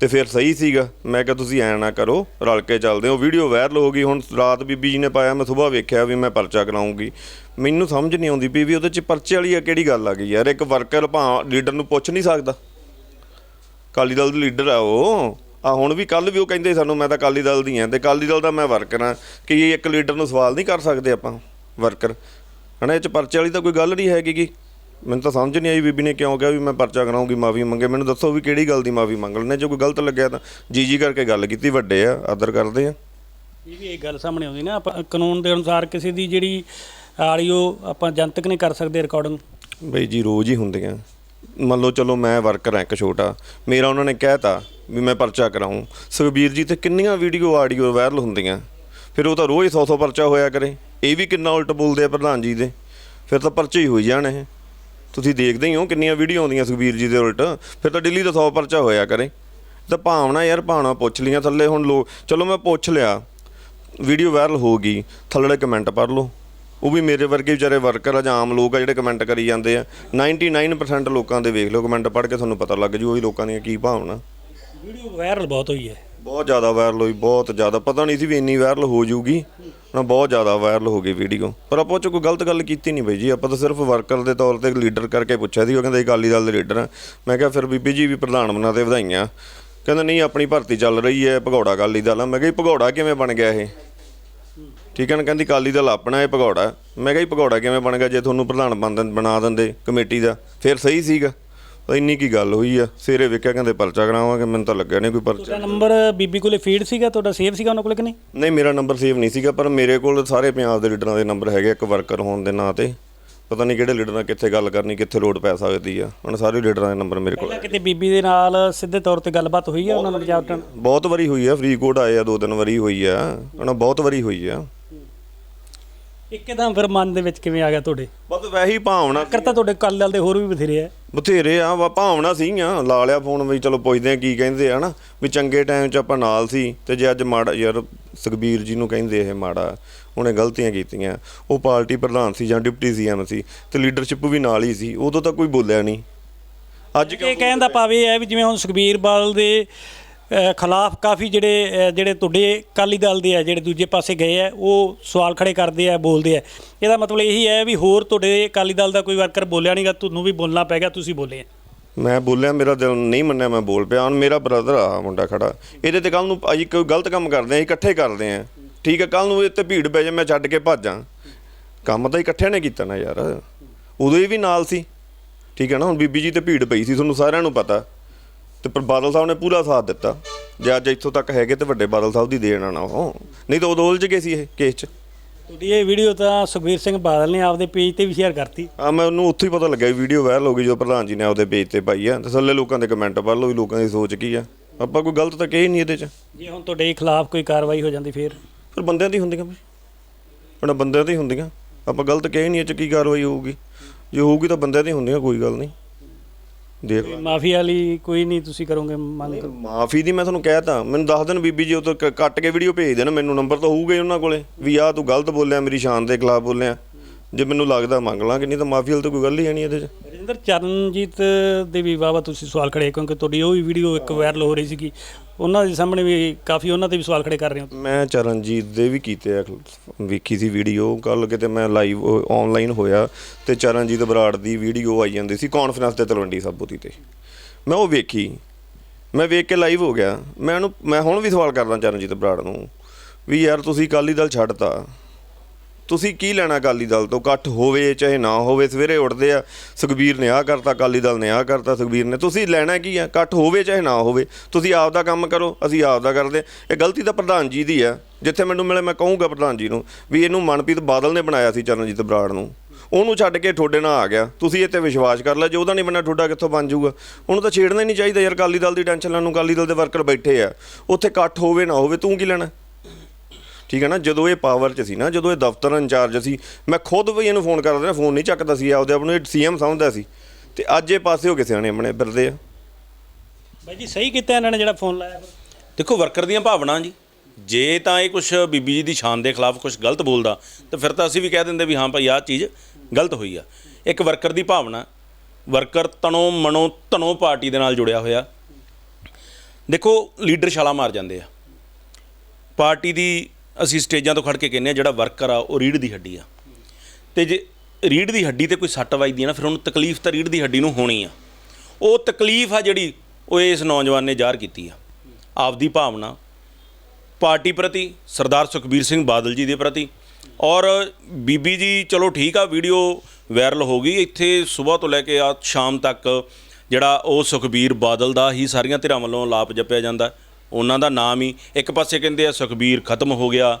Speaker 2: ਤੇ ਫਿਰ ਸਹੀ ਸੀਗਾ। ਮੈਂ ਕਿਹਾ, ਤੁਸੀਂ ਐ ਨਾ ਕਰੋ, ਰਲ ਕੇ ਚੱਲਦੇ ਹੋ। ਵੀਡੀਓ ਵਾਇਰਲ ਹੋ ਗਈ, ਹੁਣ ਰਾਤ ਬੀਬੀ ਜੀ ਨੇ ਪਾਇਆ, ਮੈਂ ਸਵੇਰ ਵੇਖਿਆ ਵੀ ਮੈਂ ਪਰਚਾ ਕਰਾਉਂਗੀ। ਮੈਨੂੰ ਸਮਝ ਨਹੀਂ ਆਉਂਦੀ ਵੀ ਵੀ ਉਹਦੇ ਚ ਪਰਚੇ ਵਾਲੀ ਆ ਕਿਹੜੀ ਗੱਲ ਆ ਗਈ ਯਾਰ। ਇੱਕ ਵਰਕਰ ਭਾਂ, ਲੀਡਰ ਨੂੰ ਪੁੱਛ ਨਹੀਂ ਸਕਦਾ। ਅਕਾਲੀ ਦਲ ਦੇ ਲੀਡਰ ਆ ਉਹ। ਆ ਹੁਣ ਵੀ ਕੱਲ ਵੀ ਉਹ ਕਹਿੰਦੇ ਸਾਨੂੰ ਮੈਂ ਤਾਂ ਅਕਾਲੀ ਦਲ ਦੀ ਹਾਂ ਤੇ ਅਕਾਲੀ ਦਲ ਦਾ ਮੈਂ ਵਰਕਰ ਹਾਂ ਕਿ ਇਹ ਇੱਕ ਲੀਡਰ ਨੂੰ ਸਵਾਲ ਨਹੀਂ ਕਰ ਸਕਦੇ ਆਪਾਂ ਵਰਕਰ। ਹਨਾ ਇਹ ਚ ਪਰਚੇ ਵਾਲੀ ਤਾਂ ਕੋਈ ਗੱਲ ਨਹੀਂ ਹੈਗੀ ਗੀ। ਮੈਨੂੰ ਤਾਂ ਸਮਝ ਨਹੀਂ ਆਈ ਬੀਬੀ ਨੇ ਕਿਉਂ ਕਿਹਾ ਵੀ ਮੈਂ ਪਰਚਾ ਕਰਾਉਂਗੀ ਮਾਫੀ ਮੰਗੇ। ਮੈਨੂੰ ਦੱਸੋ ਵੀ ਕਿਹੜੀ ਗੱਲ ਦੀ ਮਾਫੀ ਮੰਗ ਲੈਣੇ ਜੇ ਕੋਈ ਗਲਤ ਲੱਗਿਆ ਤਾਂ ਜੀ ਜੀ ਕਰਕੇ ਗੱਲ ਕੀਤੀ ਵੱਡੇ ਆ ਆਦਰ ਕਰਦੇ ਆ।
Speaker 1: ਇਹ ਵੀ ਇੱਕ ਗੱਲ ਸਾਹਮਣੇ ਆਉਂਦੀ ਨਾ ਆਪਾਂ ਕਾਨੂੰਨ ਦੇ ਅਨੁਸਾਰ ਕਿਸੇ ਦੀ ਜਿਹੜੀ ਆਡੀਓ ਆਪਾਂ ਜਨਤਕ ਨਹੀਂ ਕਰ ਸਕਦੇ ਰਿਕਾਰਡਿੰਗ
Speaker 2: ਬਈ ਜੀ ਰੋਜ਼ ਹੀ ਹੁੰਦੀਆਂ। ਮੰਨ ਲਓ ਚਲੋ ਮੈਂ ਵਰਕਰ ਹਾਂ, ਇੱਕ ਛੋਟਾ, ਮੇਰਾ ਉਹਨਾਂ ਨੇ ਕਹਿਤਾ ਵੀ ਮੈਂ ਪਰਚਾ ਕਰਾਉਂ ਸੁਖਬੀਰ ਜੀ ਤੇ ਕਿੰਨੀਆਂ ਵੀਡੀਓ ਆਡੀਓ ਵਾਇਰਲ ਹੁੰਦੀਆਂ? ਫਿਰ ਉਹ ਤਾਂ ਰੋਜ਼ 100-100 ਪਰਚਾ ਹੋਇਆ ਕਰੇ। ਇਹ ਵੀ ਕਿੰਨਾ ਉਲਟ ਬੋਲਦੇ ਆ ਪ੍ਰਧਾਨ ਜੀ ਦੇ। ਫਿਰ ਤਾਂ ਪਰਚੇ ਹੀ ਹੋਈ ਜਾਣ ਇਹ। ਤੁਸੀਂ ਦੇਖਦੇ ਹੀ ਹੋ ਕਿੰਨੀਆਂ ਵੀਡੀਓ ਆਉਂਦੀਆਂ ਸੁਖਬੀਰ ਜੀ ਦੇ ਉਲਟ। ਫਿਰ ਤਾਂ ਦਿੱਲੀ ਦਾ 100 ਪਰਚਾ ਹੋਇਆ ਕਰੇ। ਤਾਂ ਭਾਵਨਾ ਯਾਰ, ਭਾਵਨਾ ਪੁੱਛ ਲੀਆਂ ਥੱਲੇ ਹੁਣ ਲੋਕ। ਚਲੋ ਮੈਂ ਪੁੱਛ ਲਿਆ। ਵੀਡੀਓ ਵਾਇਰਲ ਹੋ ਗਈ। ਥੱਲੇ ਕਮੈਂਟ ਪੜ੍ਹ ਲਓ। ਉਹ ਵੀ ਮੇਰੇ ਵਰਗੇ ਵਿਚਾਰੇ ਵਰਕਰ ਆ ਜਾਂ ਆਮ ਲੋਕ ਆ ਜਿਹੜੇ ਕਮੈਂਟ ਕਰੀ ਜਾਂਦੇ ਆ। 99% ਲੋਕਾਂ ਦੇ ਵੇਖ ਲਓ ਕਮੈਂਟ ਪੜ੍ਹ ਕੇ ਤੁਹਾਨੂੰ ਪਤਾ ਲੱਗ ਜੂ ਉਹੀ ਲੋਕਾਂ ਦੀਆਂ ਕੀ ਭਾਵਨਾ।
Speaker 1: ਵੀਡੀਓ ਵਾਇਰਲ ਬਹੁਤ ਹੋਈ ਹੈ।
Speaker 2: ਬਹੁਤ ਜ਼ਿਆਦਾ ਵਾਇਰਲ ਹੋਈ ਬਹੁਤ ਜ਼ਿਆਦਾ। ਪਤਾ ਨਹੀਂ ਸੀ ਵੀ ਇੰਨੀ ਵਾਇਰਲ ਹੋ ਜੂਗੀ। ਨਾ ਬਹੁਤ ਜ਼ਿਆਦਾ ਵਾਇਰਲ ਹੋ ਗਈ ਵੀਡੀਓ ਪਰ ਆਪਾਂ ਉਹ 'ਚ ਕੋਈ ਗਲਤ ਗੱਲ ਕੀਤੀ ਨਹੀਂ ਬਈ ਜੀ। ਆਪਾਂ ਤਾਂ ਸਿਰਫ ਵਰਕਰ ਦੇ ਤੌਰ ਤੇ ਲੀਡਰ ਕਰਕੇ ਪੁੱਛਿਆ ਸੀ ਉਹ ਕਹਿੰਦੇ ਅਕਾਲੀ ਦਲ ਦੇ ਲੀਡਰ ਆ। ਮੈਂ ਕਿਹਾ ਫਿਰ ਬੀਬੀ ਜੀ ਵੀ ਪ੍ਰਧਾਨ ਬਣਾ ਤੇ ਵਧਾਈਆਂ। ਕਹਿੰਦਾ ਨਹੀਂ ਆਪਣੀ ਭਰਤੀ ਚੱਲ ਰਹੀ ਹੈ ਭਗੌੜਾ ਅਕਾਲੀ ਦਲ ਆ। ਮੈਂ ਕਿਹਾ ਜੀ ਭਗੌੜਾ ਕਿਵੇਂ ਬਣ ਗਿਆ ਇਹ? ਠੀਕ ਹੈ ਨਾ ਕਹਿੰਦੀ ਅਕਾਲੀ ਦਲ ਆਪਣਾ ਇਹ ਭਗੌੜਾ ਮੈਂ ਕਿਹਾ ਜੀ ਭਗੌੜਾ ਕਿਵੇਂ ਬਣ ਗਿਆ? ਜੇ ਤੁਹਾਨੂੰ ਪ੍ਰਧਾਨ ਬਣ ਦਿੰਦੇ ਕਮੇਟੀ ਦਾ ਫਿਰ ਸਹੀ ਸੀਗਾ। ਤਾਂ ਇੰਨੀ ਕੀ ਗੱਲ ਹੋਈ ਆ? ਸਵੇਰੇ ਵੇਖਿਆ ਕਹਿੰਦੇ ਪਰਚਾ ਕਰਾਵਾਂਗੇ ਮੈਨੂੰ ਤਾਂ ਲੱਗਿਆ ਨਹੀਂ ਕੋਈ ਪਰਚਾ।
Speaker 1: ਤੁਹਾਡਾ ਨੰਬਰ ਬੀਬੀ ਕੋਲੇ ਫੀਡ ਸੀਗਾ? ਤੁਹਾਡਾ ਸੇਵ ਸੀਗਾ ਉਹਨਾਂ ਕੋਲੇ ਕਿ ਨਹੀਂ?
Speaker 2: ਨਹੀਂ ਮੇਰਾ ਨੰਬਰ ਸੇਵ ਨਹੀਂ ਸੀਗਾ ਪਰ ਮੇਰੇ ਕੋਲ ਸਾਰੇ ਪੰਜਾਬ ਦੇ ਲੀਡਰਾਂ ਦੇ ਨੰਬਰ ਹੈਗੇ ਇੱਕ ਵਰਕਰ ਹੋਣ ਦੇ ਨਾਂ ਤੇ। ਪਤਾ ਨਹੀਂ ਕਿਹੜੇ ਲੀਡਰ ਨਾਲ ਕਿੱਥੇ ਗੱਲ ਕਰਨੀ ਕਿੱਥੇ ਲੋਡ ਪੈ ਸਕਦੀ ਆ। ਹੁਣ ਸਾਰੇ ਲੀਡਰਾਂ ਦੇ ਨੰਬਰ ਮੇਰੇ ਕੋਲ
Speaker 1: ਪਹਿਲਾਂ ਕਿਤੇ ਬੀਬੀ ਦੇ ਨਾਲ ਸਿੱਧੇ ਤੌਰ ਤੇ ਗੱਲਬਾਤ ਹੋਈ ਹੈ ਉਹਨਾਂ ਨਾਲ ਜਾਪਟਨ
Speaker 2: ਬਹੁਤ ਵਾਰੀ ਹੋਈ ਆ ਫਰੀਦਕੋਟ ਆਏ ਆ ਦੋ ਤਿੰਨ ਵਾਰੀ ਹੋਈ ਆ। ਉਹਨਾਂ ਬਹੁਤ ਵਾਰੀ ਹੋਈ ਆ।
Speaker 1: ਇੱਕਦਮ ਫਿਰ ਮਨ ਦੇ ਵਿੱਚ ਕਿਵੇਂ ਆ ਗਿਆ ਤੁਹਾਡੇ?
Speaker 2: ਬਸ ਵੈਹੀ ਭਾਵਨਾ
Speaker 1: ਕਰਤਾ ਤੁਹਾਡੇ ਕੱਲ ਦੇ ਹੋਰ ਵੀ ਬਥੇਰੇ ਆ।
Speaker 2: ਬਥੇਰੇ ਆ ਵਾ ਭਾਵਨਾ ਸੀਗੀਆਂ। ਲਾ ਲਿਆ ਫੋਨ ਵੀ ਚਲੋ ਪੁੱਛਦੇ ਆ ਕੀ ਕਹਿੰਦੇ ਆ ਨਾ। ਵੀ ਚੰਗੇ ਟਾਈਮ 'ਚ ਆਪਾਂ ਨਾਲ ਸੀ ਤੇ ਜੇ ਅੱਜ ਮਾੜਾ ਯਾਰ ਸੁਖਬੀਰ ਜੀ ਨੂੰ ਕਹਿੰਦੇ ਇਹ ਮਾੜਾ ਉਹਨੇ ਗਲਤੀਆਂ ਕੀਤੀਆਂ। ਉਹ ਪਾਰਟੀ ਪ੍ਰਧਾਨ ਸੀ ਜਾਂ ਡਿਪਟੀ ਸੀਐਮ ਸੀ ਤੇ ਲੀਡਰਸ਼ਿਪ ਵੀ ਨਾਲ ਹੀ ਸੀ। ਉਦੋਂ ਤਾਂ ਕੋਈ ਬੋਲਿਆ ਨਹੀਂ। ਅੱਜ ਕਿਉਂ
Speaker 1: ਇਹ ਕਹਿਣ ਦਾ ਭਾਵ ਇਹ ਹੈ ਵੀ ਜਿਵੇਂ ਹੁਣ ਸੁਖਬੀਰ ਬਾਦਲ ਦੇ ਖਿਲਾਫ ਕਾਫੀ ਜਿਹੜੇ ਜਿਹੜੇ ਤੁਹਾਡੇ ਅਕਾਲੀ ਦਲ ਦੇ ਆ, ਜਿਹੜੇ ਦੂਜੇ ਪਾਸੇ ਗਏ ਆ, ਉਹ ਸਵਾਲ ਖੜੇ ਕਰਦੇ ਆ, ਬੋਲਦੇ ਆ। ਇਹਦਾ ਮਤਲਬ ਇਹੀ ਹੈ ਵੀ ਹੋਰ ਤੁਹਾਡੇ ਅਕਾਲੀ ਦਲ ਦਾ ਕੋਈ ਵਰਕਰ ਬੋਲਿਆ ਨਹੀਂਗਾ ਤੁਹਾਨੂੰ ਵੀ ਬੋਲਣਾ ਪੈ ਗਿਆ ਤੁਸੀਂ ਬੋਲੇ ਆ।
Speaker 2: ਮੈਂ ਬੋਲਿਆ, ਮੇਰਾ ਦਿਲ ਨਹੀਂ ਮੰਨਿਆ, ਮੈਂ ਬੋਲ ਪਿਆ। ਹੁਣ ਮੇਰਾ ਬ੍ਰਦਰ ਆ ਮੁੰਡਾ ਖੜਾ। ਇਹਦੇ ਤੇ ਕੱਲ ਨੂੰ ਅਸੀਂ ਕੋਈ ਗਲਤ ਕੰਮ ਕਰਦੇ ਆ ਅਸੀਂ ਇਕੱਠੇ ਕਰਦੇ ਆ। ਠੀਕ ਹੈ ਕੱਲ ਨੂੰ ਇਹ ਤੇ ਭੀੜ ਪੈ ਜਾ ਮੈਂ ਛੱਡ ਕੇ ਭੱਜਾਂ ਕੰਮ ਤਾਂ ਇਕੱਠਿਆਂ ਨੇ ਕੀਤਾ ਨਾ ਯਾਰ। ਉਦੋਂ ਇਹ ਵੀ ਨਾਲ ਸੀ। ਠੀਕ ਹੈ ਨਾ, ਹੁਣ ਬੀਬੀ ਜੀ ਤੇ ਭੀੜ ਪਈ ਸੀ, ਤੁਹਾਨੂੰ ਸਾਰਿਆਂ ਨੂੰ ਪਤਾ। ਤੇ ਪਰ ਬਾਦਲ ਸਾਹਿਬ ਨੇ ਪੂਰਾ ਸਾਥ ਦਿੱਤਾ। ਜੇ ਅੱਜ ਇੱਥੋਂ ਤੱਕ ਹੈਗੇ ਤੇ ਵੱਡੇ ਬਾਦਲ ਸਾਹਿਬ ਦੀ ਦੇਣ ਆਣਾ ਉਹ। ਨਹੀਂ ਤਾਂ ਉਦੋਂ ਉਲਝ ਗਏ ਸੀ ਇਹ ਕੇਸ 'ਚ।
Speaker 1: ਤੁਹਾਡੀ ਇਹ ਵੀਡੀਓ ਤਾਂ ਸੁਖਬੀਰ ਸਿੰਘ ਬਾਦਲ ਨੇ ਆਪਦੇ ਪੇਜ ਤੇ ਵੀ ਸ਼ੇਅਰ ਕਰਤੀ।
Speaker 2: ਆ ਮੈਂ ਉਹਨੂੰ ਉੱਥੇ ਹੀ ਪਤਾ ਲੱਗਿਆ ਵੀਡੀਓ ਵਾਇਰਲ ਹੋ ਗਈ ਜੋ ਪ੍ਰਧਾਨ ਜੀ ਨੇ ਆਪਦੇ ਪੇਜ ਤੇ ਪਾਈ ਆ। ਤੇ ਥੱਲੇ ਲੋਕਾਂ ਦੇ ਕਮੈਂਟ ਪੜ੍ਹ ਲਓ ਵੀ ਲੋਕਾਂ ਦੀ ਸੋਚ ਕੀ ਆ। ਆਪਾਂ ਕੋਈ ਗਲਤ ਤਾਂ ਕਹੀ ਨਹੀਂ ਇਹਦੇ 'ਚ।
Speaker 1: ਜੇ ਹੁਣ ਤੁਹਾਡੇ ਖਿਲਾਫ ਕੋਈ ਕਾਰਵਾਈ ਹੋ ਜਾਂਦੀ ਫੇਰ?
Speaker 2: ਫਿਰ ਬੰਦਿਆਂ ਦੀ ਹੁੰਦੀਆਂ ਬਈ ਉਹਨਾਂ ਬੰਦਿਆਂ ਦੀ ਹੁੰਦੀਆਂ। ਆਪਾਂ ਗਲਤ ਕਹੀ ਨਹੀਂ ਇਹ 'ਚ ਕੀ ਕਾਰਵਾਈ ਹੋਊਗੀ। ਜੇ ਹੋਊਗੀ ਤਾਂ ਬੰਦਿਆਂ ਦੀ ਹੁੰਦੀਆਂ ਕੋਈ ਗੱਲ ਨਹੀਂ। ਦੇਖ ਲਾ
Speaker 1: ਮਾਫੀ ਵਾਲੀ ਕੋਈ ਨਹੀਂ ਤੁਸੀਂ ਕਰੋਗੇ ਮੰਗ?
Speaker 2: ਮਾਫੀ ਦੀ ਮੈਂ ਤੁਹਾਨੂੰ ਕਹਿਤਾ ਮੈਨੂੰ ਦੱਸ ਦੇਣ ਬੀਬੀ ਜੀ ਉਹ ਤੋਂ ਕ- ਕੱਟ ਕੇ ਵੀਡੀਓ ਭੇਜ ਦੇਣ। ਮੈਨੂੰ ਨੰਬਰ ਤਾਂ ਹੋਊਗਾ ਹੀ ਉਹਨਾਂ ਕੋਲੇ। ਵੀ ਆ ਤੂੰ ਗਲਤ ਬੋਲਿਆ ਮੇਰੀ ਸ਼ਾਨ ਦੇ ਖਿਲਾਫ ਬੋਲਿਆ। ਜੇ ਮੈਨੂੰ ਲੱਗਦਾ ਮੰਗ ਲਾਂਗੇ ਨਹੀਂ ਤਾਂ ਮਾਫੀ ਵਾਲੀ ਤਾਂ ਕੋਈ ਗੱਲ ਹੀ ਹੈ ਨਹੀਂ ਇਹਦੇ 'ਚ।
Speaker 1: ਰਜਿੰਦਰ ਚਰਨਜੀਤ ਦੇ ਵੀ ਵਾਵਾ ਤੁਸੀਂ ਸਵਾਲ ਖੜੇ ਕਿਉਂਕਿ ਤੁਹਾਡੀ ਉਹ ਵੀ ਵੀਡੀਓ ਇੱਕ ਵਾਇਰਲ ਹੋ ਰਹੀ ਸੀਗੀ। ਉਹਨਾਂ ਦੇ ਸਾਹਮਣੇ ਵੀ ਕਾਫੀ ਉਹਨਾਂ ਤੇ ਵੀ ਸਵਾਲ ਖੜੇ ਕਰ ਰਹੇ ਹੋ
Speaker 2: ਮੈਂ ਚਰਨਜੀਤ ਦੇ ਵੀ ਕੀਤੇ ਆ ਵੇਖੀ ਸੀ ਵੀਡੀਓ। ਕੱਲ ਕਿਤੇ ਮੈਂ ਲਾਈਵ ਆਨਲਾਈਨ ਹੋਇਆ ਤੇ ਚਰਨਜੀਤ ਬਰਾੜ ਦੀ ਵੀਡੀਓ ਆਈ ਜਾਂਦੀ ਸੀ ਕਾਨਫਰੰਸ ਤੇ ਤਲਵੰਡੀ ਸਾਬੋਤੀ ਤੇ। ਮੈਂ ਉਹ ਵੇਖੀ। ਮੈਂ ਵੇਖ ਕੇ ਲਾਈਵ ਹੋ ਗਿਆ। ਮੈਂ ਉਹਨੂੰ ਮੈਂ ਹੁਣ ਵੀ ਸਵਾਲ ਕਰਦਾ ਚਰਨਜੀਤ ਬਰਾੜ ਨੂੰ ਵੀ ਯਾਰ ਤੁਸੀਂ ਅਕਾਲੀ ਦਲ ਛੱਡਤਾ। ਤੁਸੀਂ ਕੀ ਲੈਣਾ ਅਕਾਲੀ ਦਲ ਤੋਂ? ਇਕੱਠ ਹੋਵੇ ਚਾਹੇ ਨਾ ਹੋਵੇ, ਸਵੇਰੇ ਉੱਠਦੇ ਆ, ਸੁਖਬੀਰ ਨੇ ਆਹ ਕਰਤਾ, ਅਕਾਲੀ ਦਲ ਨੇ ਆਹ ਕਰਤਾ, ਸੁਖਬੀਰ ਨੇ। ਤੁਸੀਂ ਲੈਣਾ ਕੀ ਆ? ਇਕੱਠ ਹੋਵੇ ਚਾਹੇ ਨਾ ਹੋਵੇ, ਤੁਸੀਂ ਆਪ ਦਾ ਕੰਮ ਕਰੋ, ਅਸੀਂ ਆਪ ਦਾ ਕਰਦੇ। ਇਹ ਗਲਤੀ ਤਾਂ ਪ੍ਰਧਾਨ ਜੀ ਦੀ ਆ। ਜਿੱਥੇ ਮੈਨੂੰ ਮਿਲੇ, ਮੈਂ ਕਹੂੰਗਾ ਪ੍ਰਧਾਨ ਜੀ ਨੂੰ ਵੀ ਇਹਨੂੰ ਮਨਪ੍ਰੀਤ ਬਾਦਲ ਨੇ ਬਣਾਇਆ ਸੀ ਚਰਨਜੀਤ ਬਰਾੜ ਨੂੰ। ਉਹਨੂੰ ਛੱਡ ਕੇ ਤੁਹਾਡੇ ਨਾਲ ਆ ਗਿਆ। ਤੁਸੀਂ ਇੱਥੇ ਵਿਸ਼ਵਾਸ ਕਰ ਲੈ ਜੇ ਉਹਦਾ ਨਹੀਂ ਬਣਿਆ, ਤੁਹਾਡਾ ਕਿੱਥੋਂ ਬਣ ਜਾਊਗਾ? ਉਹਨੂੰ ਤਾਂ ਛੇੜਨਾ ਹੀ ਨਹੀਂ ਚਾਹੀਦਾ ਯਾਰ, ਅਕਾਲੀ ਦਲ ਦੀ ਟੈਨਸ਼ਨ ਲੈਣ ਨੂੰ। ਅਕਾਲੀ ਦਲ ਦੇ ਵਰਕਰ ਬੈਠੇ ਆ। ਉੱਥੇ ਇਕੱਠ ਹੋਵੇ, ਨਾ ਹੋਵੇ, ਤੂੰ ਕੀ ਲੈਣਾ? ਠੀਕ ਹੈ ਨਾ? ਜਦੋਂ ਇਹ ਪਾਵਰ 'ਚ ਸੀ ਨਾ ਜਦੋਂ ਇਹ ਦਫ਼ਤਰ ਇੰਚਾਰਜ ਸੀ ਮੈਂ ਖੁਦ ਵੀ ਇਹਨੂੰ ਫੋਨ ਕਰਦਾ ਫੋਨ ਨਹੀਂ ਚੱਕਦਾ ਸੀ ਆਪਦੇ ਆਪ ਨੂੰ ਇਹ ਸੀਐਮ ਸਮਝਦਾ ਸੀ। ਤੇ ਅੱਜ ਇਹ ਪਾਸੇ ਹੋ ਕੇ ਸਿਆਣੇ ਆਪਣੇ ਫਿਰਦੇ ਆ।
Speaker 1: ਬਾਈ ਜੀ ਸਹੀ ਕੀਤਾ ਇਹਨਾਂ ਨੇ ਜਿਹੜਾ ਫੋਨ ਲਾਇਆ।
Speaker 4: ਦੇਖੋ ਵਰਕਰ ਦੀਆਂ ਭਾਵਨਾ ਜੀ। ਜੇ ਤਾਂ ਇਹ ਕੁਝ ਬੀਬੀ ਜੀ ਦੀ ਸ਼ਾਨ ਦੇ ਖਿਲਾਫ ਕੁਝ ਗਲਤ ਬੋਲਦਾ ਤਾਂ ਫਿਰ ਤਾਂ ਅਸੀਂ ਵੀ ਕਹਿ ਦਿੰਦੇ ਵੀ ਹਾਂ ਭਾਈ ਆਹ ਚੀਜ਼ ਗਲਤ ਹੋਈ ਆ। ਇੱਕ ਵਰਕਰ ਦੀ ਭਾਵਨਾ ਵਰਕਰ ਤਣੋਂ ਮਨੋਂ ਧਨੋਂ ਪਾਰਟੀ ਦੇ ਨਾਲ ਜੁੜਿਆ ਹੋਇਆ। ਦੇਖੋ ਲੀਡਰ ਛਾਲਾ ਮਾਰ ਜਾਂਦੇ ਆ। ਪਾਰਟੀ ਦੀ ਅਸੀਂ ਸਟੇਜਾਂ ਤੋਂ ਖੜ ਕੇ ਕਹਿੰਦੇ ਆ ਜਿਹੜਾ ਵਰਕਰ ਆ, ਉਹ ਰੀੜ ਦੀ ਹੱਡੀ ਆ। ਤੇ ਜੇ ਰੀੜ ਦੀ ਹੱਡੀ ਤੇ ਕੋਈ ਸੱਟ ਵੱਜਦੀ ਆ ਨਾ, ਫਿਰ ਉਹਨੂੰ ਤਕਲੀਫ ਤਾਂ ਰੀੜ ਦੀ ਹੱਡੀ ਨੂੰ ਹੋਣੀ ਆ। ਉਹ ਤਕਲੀਫ ਆ ਜਿਹੜੀ ਉਹ ਇਸ ਨੌਜਵਾਨ ਨੇ ਜ਼ਾਹਰ ਕੀਤੀ ਆ। ਆਪਦੀ ਭਾਵਨਾ, ਪਾਰਟੀ ਪ੍ਰਤੀ ਸਰਦਾਰ ਸੁਖਬੀਰ ਸਿੰਘ ਬਾਦਲ ਜੀ ਦੇ ਪ੍ਰਤੀ। ਔਰ ਬੀਬੀ ਜੀ, ਚਲੋ ਠੀਕ ਆ, ਵੀਡੀਓ ਵਾਇਰਲ ਹੋ ਗਈ। ਇੱਥੇ ਸਵੇਰ ਤੋਂ ਲੈ ਕੇ ਆ ਸ਼ਾਮ ਤੱਕ ਜਿਹੜਾ ਉਹ ਸੁਖਬੀਰ ਬਾਦਲ ਦਾ ਹੀ ਸਾਰੀਆਂ ਧਿਰਾਂ ਵੱਲੋਂ ਲਾਪ ਜਪਿਆ ਜਾਂਦਾ। ਉਹਨਾਂ ਦਾ ਨਾਮ ਹੀ। ਇੱਕ ਪਾਸੇ ਕਹਿੰਦੇ ਆ ਸੁਖਬੀਰ ਖਤਮ ਹੋ ਗਿਆ,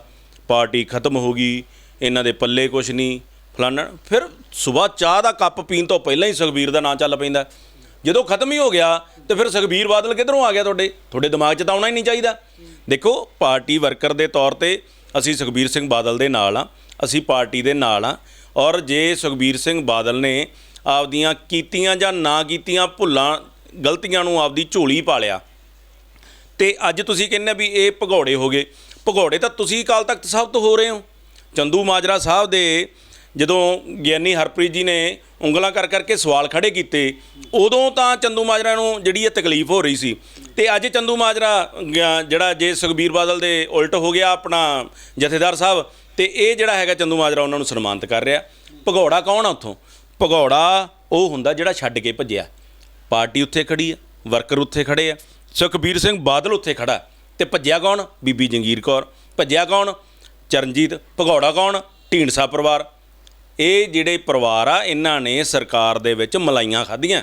Speaker 4: ਪਾਰਟੀ ਖਤਮ ਹੋ ਗਈ, ਇਹਨਾਂ ਦੇ ਪੱਲੇ ਕੁਛ ਨਹੀਂ, ਫਲਾਣਾ। ਫਿਰ ਸਵੇਰ ਚਾਹ ਦਾ ਕੱਪ ਪੀਣ ਤੋਂ ਪਹਿਲਾਂ ਹੀ ਸੁਖਬੀਰ ਦਾ ਨਾਂ ਚੱਲ ਪੈਂਦਾ। ਜਦੋਂ ਖਤਮ ਹੀ ਹੋ ਗਿਆ, ਤੇ ਫਿਰ ਸੁਖਬੀਰ ਬਾਦਲ ਕਿੱਧਰੋਂ ਆ ਗਿਆ ਤੁਹਾਡੇ? ਤੁਹਾਡੇ ਦਿਮਾਗ 'ਚ ਤਾਂ ਆਉਣਾ ਹੀ ਨਹੀਂ ਚਾਹੀਦਾ। ਦੇਖੋ, ਪਾਰਟੀ ਵਰਕਰ ਦੇ ਤੌਰ ਤੇ ਅਸੀਂ ਸੁਖਬੀਰ ਸਿੰਘ ਬਾਦਲ ਦੇ ਨਾਲ ਆ, ਅਸੀਂ ਪਾਰਟੀ ਦੇ ਨਾਲ ਆ, ਔਰ ਜੇ ਸੁਖਬੀਰ ਸਿੰਘ ਬਾਦਲ ਨੇ ਆਪਦੀਆਂ ਕੀਤੀਆਂ ਜਾਂ ਨਾ ਕੀਤੀਆਂ ਭੁੱਲਾਂ, ਗਲਤੀਆਂ ਨੂੰ ਆਪਦੀ ਝੋਲੀ ਪਾ ਲਿਆ ਤੇ ਅੱਜ ਤੁਸੀਂ ਕਹਿੰਦੇ ਵੀ ਇਹ ਭਗੌੜੇ ਹੋ ਗਏ। ਭਗੌੜੇ ਤਾਂ ਤੁਸੀਂ ਅਕਾਲ ਤਖਤ ਸਾਹਿਬ ਤੋਂ ਹੋ ਰਹੇ ਹੋ। ਚੰਦੂ ਮਾਜਰਾ ਸਾਹਿਬ ਦੇ ਜਦੋਂ ਗਿਆਨੀ ਹਰਪ੍ਰੀਤ ਜੀ ਨੇ ਉਂਗਲਾਂ ਕਰ ਕਰਕੇ ਸਵਾਲ ਖੜੇ ਕੀਤੇ, ਉਦੋਂ ਤਾਂ ਚੰਦੂ ਮਾਜਰਾ ਨੂੰ ਜਿਹੜੀ ਇਹ ਤਕਲੀਫ ਹੋ ਰਹੀ ਸੀ। ਤੇ ਅੱਜ ਚੰਦੂ ਮਾਜਰਾ ਗਿਆ- ਜਿਹੜਾ ਜੇ ਸੁਖਬੀਰ ਬਾਦਲ ਦੇ ਉਲਟ ਹੋ ਗਿਆ ਆਪਣਾ ਜਥੇਦਾਰ ਸਾਹਿਬ, ਤੇ ਇਹ ਜਿਹੜਾ ਹੈਗਾ ਚੰਦੂ ਮਾਜਰਾ ਉਹਨਾਂ ਨੂੰ ਸਨਮਾਨਿਤ ਕਰ ਰਿਹਾ। ਭਗੌੜਾ ਕੌਣ ਆ ਉੱਥੋਂ? ਭਗੌੜਾ ਉਹ ਹੁੰਦਾ ਜਿਹੜਾ ਛੱਡ ਕੇ ਭੱਜਿਆ। ਪਾਰਟੀ ਉੱਥੇ ਖੜੀ ਆ, ਵਰਕਰ ਉੱਥੇ ਖੜੇ ਆ। ਸੁਖਬੀਰ ਸਿੰਘ ਬਾਦਲ ਉੱਥੇ ਖੜਾ ਤੇ ਭੱਜਿਆ ਕੌਣ? ਬੀਬੀ ਜੰਗੀਰ ਕੌਰ। ਭੱਜਿਆ ਕੌਣ? ਚਰਨਜੀਤ ਭਗੌੜਾ ਕੌਣ? ਢੀਂਡਸਾ ਪਰਿਵਾਰ। ਇਹ ਜਿਹੜੇ ਪਰਿਵਾਰ ਆ, ਇਹਨਾਂ ਨੇ ਸਰਕਾਰ ਦੇ ਵਿੱਚ ਮਲਾਈਆਂ ਖਾਧੀਆਂ।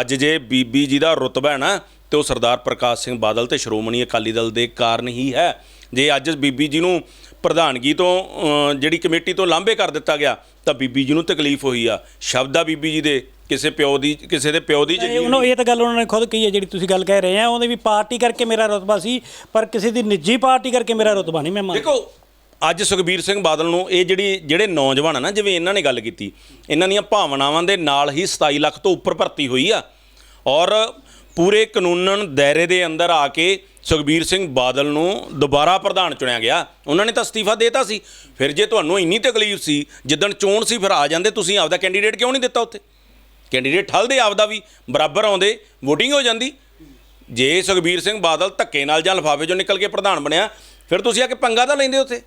Speaker 4: ਅੱਜ ਜੇ ਬੀਬੀ ਜੀ ਦਾ ਰੁਤਬਾ ਹੈ ਨਾ, ਤੇ ਉਹ ਸਰਦਾਰ ਪ੍ਰਕਾਸ਼ ਸਿੰਘ ਬਾਦਲ ਤੇ ਸ਼੍ਰੋਮਣੀ ਅਕਾਲੀ ਦਲ ਦੇ ਕਾਰਨ ਹੀ ਹੈ। ਜੇ ਅੱਜ ਬੀਬੀ ਜੀ ਨੂੰ ਪ੍ਰਧਾਨਗੀ ਤੋਂ ਜਿਹੜੀ ਕਮੇਟੀ ਤੋਂ ਲਾਂਭੇ ਕਰ ਦਿੱਤਾ ਗਿਆ ਤਾਂ ਬੀਬੀ ਜੀ ਨੂੰ ਤਕਲੀਫ ਹੋਈ ਆ। ਸ਼ਬਦ ਆ ਬੀਬੀ ਜੀ ਦੇ ਕਿਸੇ ਪਿਓ ਦੀ ਕਿਸੇ ਦੇ ਪਿਓ ਦੀ ਜ਼ਮੀਨ
Speaker 1: ਉਹਨੂੰ ਇਹ ਤਾਂ ਗੱਲ ਉਹਨਾਂ ਨੇ ਖੁਦ ਕਹੀ ਹੈ ਜਿਹੜੀ ਤੁਸੀਂ ਗੱਲ ਕਹਿ ਰਹੇ ਆ ਉਹਦੇ ਵੀ ਪਾਰਟੀ ਕਰਕੇ ਮੇਰਾ ਰੁਤਬਾ ਸੀ ਪਰ ਕਿਸੇ ਦੀ ਨਿੱਜੀ ਪਾਰਟੀ ਕਰਕੇ ਮੇਰਾ ਰੁਤਬਾ ਨਹੀਂ ਮੈਂ ਮੰਨਦਾ
Speaker 4: ਦੇਖੋ ਅੱਜ ਸੁਖਬੀਰ ਸਿੰਘ ਬਾਦਲ ਨੂੰ ਇਹ ਜਿਹੜੀ ਜਿਹੜੇ ਨੌਜਵਾਨ ਆ ਨਾ ਜਿਵੇਂ ਇਹਨਾਂ ਨੇ ਗੱਲ ਕੀਤੀ ਇਹਨਾਂ ਦੀਆਂ ਭਾਵਨਾਵਾਂ ਦੇ ਨਾਲ ਹੀ 27 ਲੱਖ ਤੋਂ ਉੱਪਰ ਭਰਤੀ ਹੋਈ ਆ। ਔਰ ਪੂਰੇ ਕਾਨੂੰਨਨ ਦਾਇਰੇ ਦੇ ਅੰਦਰ ਆ ਕੇ ਸੁਖਬੀਰ ਸਿੰਘ ਬਾਦਲ ਨੂੰ ਦੁਬਾਰਾ ਪ੍ਰਧਾਨ ਚੁਣਿਆ ਗਿਆ। ਉਹਨਾਂ ਨੇ ਤਾਂ ਅਸਤੀਫਾ ਦੇਤਾ ਸੀ। ਫਿਰ ਜੇ ਤੁਹਾਨੂੰ ਇੰਨੀ ਤਕਲੀਫ ਸੀ, ਜਿੱਦਣ ਚੋਣ ਸੀ, ਫਿਰ ਆ ਜਾਂਦੇ, ਤੁਸੀਂ ਆਪਦਾ ਕੈਂਡੀਡੇਟ ਕਿਉਂ ਨਹੀਂ ਦਿੱਤਾ ਉੱਥੇ? ਕੈਂਡੀਡੇਟ ਠੱਲਦੇ ਆਪਦਾ ਵੀ, ਬਰਾਬਰ ਆਉਂਦੇ, VOTING ਹੋ ਜਾਂਦੀ। ਜੇ ਸੁਖਬੀਰ ਸਿੰਘ ਬਾਦਲ ਧੱਕੇ ਨਾਲ ਜਾਂ ਲਿਫਾਫੇ ਚੋਂ ਨਿਕਲ ਕੇ ਪ੍ਰਧਾਨ ਬਣਿਆ, ਫਿਰ ਤੁਸੀਂ ਆ ਕੇ ਪੰਗਾ ਤਾਂ ਲੈਂਦੇ ਉੱਥੇ।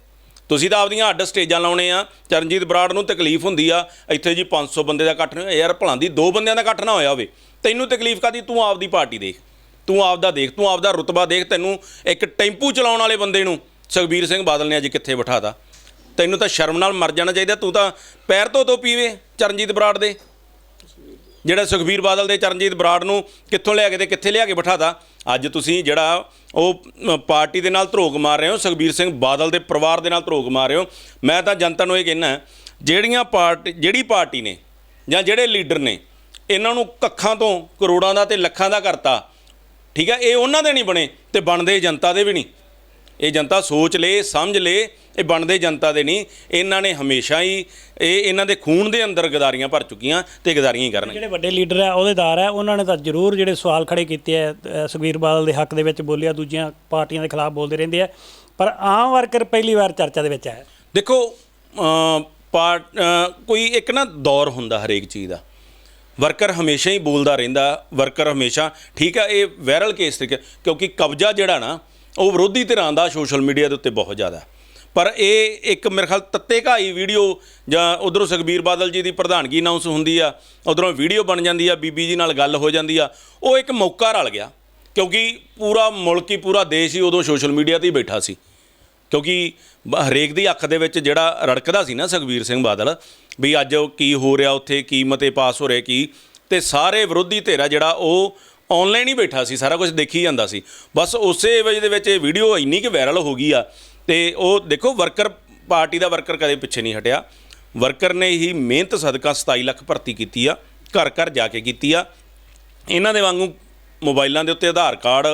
Speaker 4: ਤੁਸੀਂ ਤਾਂ ਆਪਦੀਆਂ ਅੱਡ ਸਟੇਜਾਂ ਲਾਉਣੇ ਆ। ਚਰਨਜੀਤ ਬਰਾੜ ਨੂੰ ਤਕਲੀਫ ਹੁੰਦੀ ਆ। ਇੱਥੇ ਜੀ 500 ਬੰਦੇ ਦਾ ਇਕੱਠ ਨਹੀਂ ਹੋਇਆ। ਯਾਰ ਭਲਾਂ ਦੀ ਦੋ ਬੰਦਿਆਂ ਦਾ ਇਕੱਠ ਨਾ ਹੋਇਆ ਹੋਵੇ। ਤੈਨੂੰ ਤਕਲੀਫ ਕਾਦੀ ਤੂੰ ਆਪਦੀ ਪਾਰਟੀ ਦੇਖ। ਤੂੰ ਆਪਦਾ ਦੇਖ, ਤੂੰ ਆਪਦਾ ਰੁਤਬਾ ਦੇਖ, ਤੈਨੂੰ ਇੱਕ ਟੈਂਪੂ ਚਲਾਉਣ ਵਾਲੇ ਬੰਦੇ ਨੂੰ ਸੁਖਬੀਰ ਸਿੰਘ ਬਾਦਲ ਨੇ ਅੱਜ ਕਿੱਥੇ ਬਿਠਾਤਾ। ਤੈਨੂੰ ਤਾਂ ਸ਼ਰਮ ਨਾਲ ਮਰ ਜਾਣਾ ਚਾਹੀਦਾ, ਤੂੰ ਤਾਂ ਪੈਰ ਤੋਂ ਧੋ ਪੀਵੇ ਚਰਨਜੀਤ ਬਰਾੜ ਦੇ। ਜਿਹੜਾ ਸੁਖਬੀਰ ਬਾਦਲ ਦੇ ਚਰਨਜੀਤ ਬਰਾੜ ਨੂੰ ਕਿੱਥੋਂ ਲਿਆ ਕੇ ਤੇ ਕਿੱਥੇ ਲਿਆ ਕੇ ਬਿਠਾਤਾ? ਅੱਜ ਤੁਸੀਂ ਜਿਹੜਾ ਉਹ ਪਾਰਟੀ ਦੇ ਨਾਲ ਧਰੋਗ ਮਾਰ ਰਹੇ ਹੋ, ਸੁਖਬੀਰ ਸਿੰਘ ਬਾਦਲ ਦੇ ਪਰਿਵਾਰ ਦੇ ਨਾਲ ਧਰੋਗ ਮਾਰ ਰਹੇ ਹੋ। ਮੈਂ ਤਾਂ ਜਨਤਾ ਨੂੰ ਇਹ ਕਹਿਣਾ ਜਿਹੜੀਆਂ ਪਾਰਟੀ, ਜਿਹੜੀ ਪਾਰਟੀ ਨੇ ਜਾਂ ਜਿਹੜੇ ਲੀਡਰ ਨੇ, ਇਹਨਾਂ ਨੂੰ ਕੱਖਾਂ ਤੋਂ, ਕਰੋੜਾਂ ਦਾ ਤੇ ਲੱਖਾਂ ਦਾ ਕਰਤਾ। ਠੀਕ ਹੈ ਇਹ ਉਹਨਾਂ ਦੇ ਨਹੀਂ ਬਣੇ ਤੇ ਬਣਦੇ ਜਨਤਾ ਦੇ ਵੀ ਨਹੀਂ। ਇਹ ਜਨਤਾ ਸੋਚ ਲੇ ਸਮਝ ਲੇ ਇਹ ਬਣਦੇ ਜਨਤਾ ਦੇ ਨਹੀਂ। ਇਹਨਾਂ ਨੇ ਹਮੇਸ਼ਾ ਹੀ ਇਹ ਇਹਨਾਂ ਦੇ ਖੂਨ ਦੇ ਅੰਦਰ ਗਦਾਰੀਆਂ ਭਰ ਚੁੱਕੀਆਂ ਤੇ ਗਦਾਰੀਆਂ ਹੀ ਕਰਨਗੇ
Speaker 1: ਜਿਹੜੇ ਵੱਡੇ ਲੀਡਰ ਆ ਅਹੁਦੇਦਾਰ ਆ ਉਹਨਾਂ ਨੇ ਤਾਂ ਜ਼ਰੂਰ ਜਿਹੜੇ ਸਵਾਲ ਖੜੇ ਕੀਤੇ ਆ ਅ, ਸੁਖਬੀਰ ਬਾਦਲ ਦੇ ਹੱਕ ਦੇ ਵਿੱਚ ਬੋਲਿਆ ਦੂਜੀਆਂ ਪਾਰਟੀਆਂ ਦੇ ਖਿਲਾਫ ਬੋਲਦੇ ਰਹਿੰਦੇ ਆ। ਪਰ ਆਮ ਵਰਕਰ ਪਹਿਲੀ ਵਾਰ ਚਰਚਾ ਦੇ ਵਿੱਚ ਆਇਆ।
Speaker 4: ਦੇਖੋ ਪਾਰਟ ਕੋਈ ਇੱਕ ਨਾ ਦੌਰ ਹੁੰਦਾ ਹਰੇਕ ਚੀਜ਼ ਦਾ। ਵਰਕਰ ਹਮੇਸ਼ਾ ਹੀ ਬੋਲਦਾ ਰਹਿੰਦਾ, ਵਰਕਰ ਹਮੇਸ਼ਾ, ਠੀਕ ਆ, ਇਹ ਵਾਇਰਲ ਕੇਸ ਤਰੀਕੇ, ਕਿਉਂਕਿ ਕਬਜ਼ਾ ਜਿਹੜਾ ਨਾ, ਉਹ ਵਿਰੋਧੀ ਧਿਰਾਂ ਦਾ ਸੋਸ਼ਲ ਮੀਡੀਆ ਦੇ ਉੱਤੇ ਬਹੁਤ ਜ਼ਿਆਦਾ ਪਰ ਇਹ ਇੱਕ ਮੇਰੇ ਖਿਆਲ ਤੱਤੇ ਘਾਈ ਵੀਡੀਓ ਜਾਂ ਉਧਰੋਂ ਸੁਖਬੀਰ ਬਾਦਲ ਜੀ ਦੀ ਪ੍ਰਧਾਨਗੀ ਅਨਾਉਂਸ ਹੁੰਦੀ ਆ, ਉਧਰੋਂ ਵੀਡੀਓ ਬਣ ਜਾਂਦੀ ਆ, ਬੀਬੀ ਜੀ ਨਾਲ ਗੱਲ ਹੋ ਜਾਂਦੀ ਆ, ਉਹ ਇੱਕ ਮੌਕਾ ਰਲ ਗਿਆ। ਕਿਉਂਕਿ ਪੂਰਾ ਮੁਲਕ ਹੀ, ਪੂਰਾ ਦੇਸ਼ ਹੀ ਉਦੋਂ ਸੋਸ਼ਲ ਮੀਡੀਆ ਤੇ ਹੀ ਬੈਠਾ ਸੀ। ਕਿਉਂਕਿ ਬ- ਹਰੇਕ ਦੀ ਅੱਖ ਦੇ ਵਿੱਚ ਜਿਹੜਾ ਰੜਕਦਾ ਸੀ ਨਾ ਸੁਖਬੀਰ ਸਿੰਘ ਬਾਦਲ ਵੀ ਅੱਜ ਉਹ ਕੀ ਹੋ ਰਿਹਾ, ਉੱਥੇ ਕੀ ਮਤੇ ਪਾਸ ਹੋ ਰਹੇ, ਕੀ। ਤੇ ਸਾਰੇ ਵਿਰੋਧੀ ਧਿਰਾ ਜਿਹੜਾ, ਉਹ ਆਨਲਾਈਨ ਹੀ ਬੈਠਾ ਸੀ, ਸਾਰਾ ਕੁਝ ਦੇਖੀ ਜਾਂਦਾ ਸੀ। ਬਸ ਉਸੇ ਵਜ੍ਹਾ ਦੇ ਵਿੱਚ ਇਹ ਵੀਡੀਓ ਇੰਨੀ ਕਿ ਵਾਇਰਲ ਹੋ ਗਈ ਆ, ਤੇ ਉਹ ਦੇਖੋ ਵਰਕਰ ਪਾਰਟੀ ਦਾ ਵਰਕਰ ਕਦੇ ਪਿੱਛੇ ਨਹੀਂ ਹਟਿਆ। ਵਰਕਰ ਨੇ ਹੀ ਮਿਹਨਤ ਸਦਕਾ 27 ਲੱਖ ਭਰਤੀ ਕੀਤੀ ਆ, ਘਰ ਘਰ ਜਾ ਕੇ ਕੀਤੀ ਆ। ਇਹਨਾਂ ਦੇ ਵਾਂਗੂ ਮੋਬਾਈਲਾਂ ਦੇ ਉੱਤੇ ਆਧਾਰ ਕਾਰਡ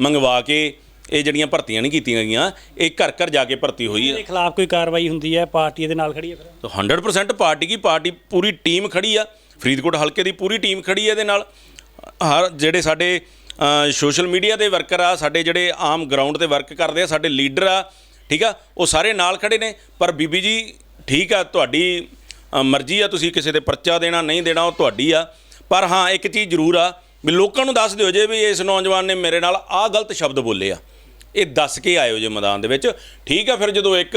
Speaker 4: ਮੰਗਵਾ ਕੇ ਇਹ ਜਿਹੜੀਆਂ ਭਰਤੀਆਂ ਨਹੀਂ ਕੀਤੀਆਂ ਗਈਆਂ ਇਹ ਘਰ ਘਰ ਜਾ ਕੇ ਭਰਤੀ ਹੋਈ ਹੈ
Speaker 1: ਇਹਦੇ ਖਿਲਾਫ ਕੋਈ ਕਾਰਵਾਈ ਹੁੰਦੀ ਹੈ ਪਾਰਟੀ ਇਹਦੇ ਨਾਲ ਖੜੀ ਹੈ ਫਿਰ?
Speaker 4: ਤਾਂ 100% ਪਾਰਟੀ ਕੀ ਪਾਰਟੀ ਪੂਰੀ ਟੀਮ ਖੜੀ ਆ। ਫਰੀਦਕੋਟ ਹਲਕੇ ਦੀ ਪੂਰੀ ਟੀਮ ਖੜੀ ਹੈ ਇਹਦੇ ਨਾਲ। ਹਰ ਜਿਹੜੇ ਸਾਡੇ ਸੋਸ਼ਲ ਮੀਡੀਆ ਦੇ ਵਰਕਰ ਆ ਸਾਡੇ ਜਿਹੜੇ ਆਮ ਗਰਾਊਂਡ ਤੇ ਵਰਕ ਕਰਦੇ ਆ ਸਾਡੇ ਲੀਡਰ ਆ ਠੀਕ ਆ ਉਹ ਸਾਰੇ ਨਾਲ ਖੜੇ ਨੇ। ਪਰ ਬੀਬੀ ਜੀ ਠੀਕ ਆ ਤੁਹਾਡੀ ਅ, ਮਰਜ਼ੀ ਆ ਤੁਸੀਂ ਕਿਸੇ ਦੇ ਪਰਚਾ ਦੇਣਾ ਨਹੀਂ ਦੇਣਾ ਉਹ ਤੁਹਾਡੀ ਆ। ਪਰ ਹਾਂ ਇੱਕ ਚੀਜ਼ ਜ਼ਰੂਰ ਆ ਵੀ ਲੋਕਾਂ ਨੂੰ ਦੱਸ ਦਿਓ ਜੇ ਵੀ ਇਸ ਨੌਜਵਾਨ ਨੇ ਮੇਰੇ ਨਾਲ ਆਹ ਗਲਤ ਸ਼ਬਦ ਬੋਲੇ ਆ। ਇਹ ਦੱਸ ਕੇ ਆਇਓ ਜੇ ਮੈਦਾਨ ਦੇ ਵਿੱਚ। ਠੀਕ ਆ ਫਿਰ ਜਦੋਂ ਇੱਕ